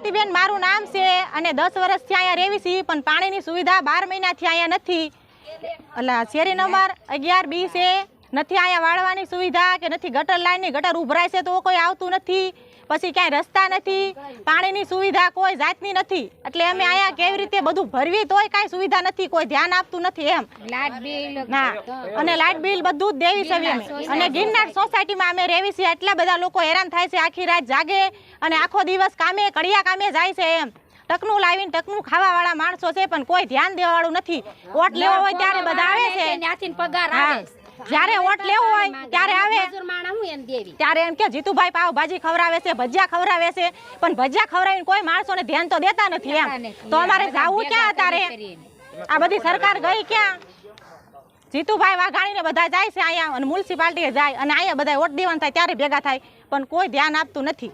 આરતીબેન મારું નામ છે અને દસ વર્ષથી અહીંયા રહેવી છીએ પણ પાણીની સુવિધા બાર મહિનાથી અહીંયા નથી. એટલે શેરી નંબર અગિયાર બી છે. નથી અહીંયા વાળવાની સુવિધા કે નથી ગટર લાઈનની, ગટર ઉભરાય છે તો કોઈ આવતું નથી. પછી ક્યાંય રસ્તા નથી પાણીની સુવિધા કોઈ જાતની નથી. એટલે અમે અહીંયા કેવી રીતે બધું ભરવી તોય કાંઈ સુવિધા નથી કોઈ ધ્યાન આપતું નથી એમ. ના અને લાઇટ બિલ બધું જ દેવી છે અમે. અને ગિરનાર સોસાયટીમાં અમે રહેવી છીએ એટલા બધા લોકો હેરાન થાય છે આખી રાત જાગે અને આખો દિવસ કામે કડિયા કામે જાય છે એમ. ટકનું લાવીને ટકનું ખાવા વાળા માણસો છે પણ કોઈ ધ્યાન દેવા વાળું નથી ઓટ લેવો હોય ત્યારે બધા આવે છે. ત્યાંથી પગાર આવે. જ્યારે વોટ લેવો હોય ત્યારે આવે. હું એમ દેવી? ત્યારે એમ કે જીતુભાઈ પાવ ભાજી ખવડાવે છે ભજીયા ખવડાવે છે. પણ ભજીયા ખવડાવીને કોઈ માણસોને ધ્યાન તો દેતા નથી એમ. તો અમારે જાવું ક્યાં અત્યારે? આ બધી સરકાર ગઈ ક્યાં? જીતુભાઈ વાઘાણીને બધા જાય છે અહીંયા અને મ્યુનિસિપાલિટીએ જાય અને અહીંયા બધા વોટ દેવાનું થાય ત્યારે ભેગા થાય. પણ કોઈ ધ્યાન આપતું નથી.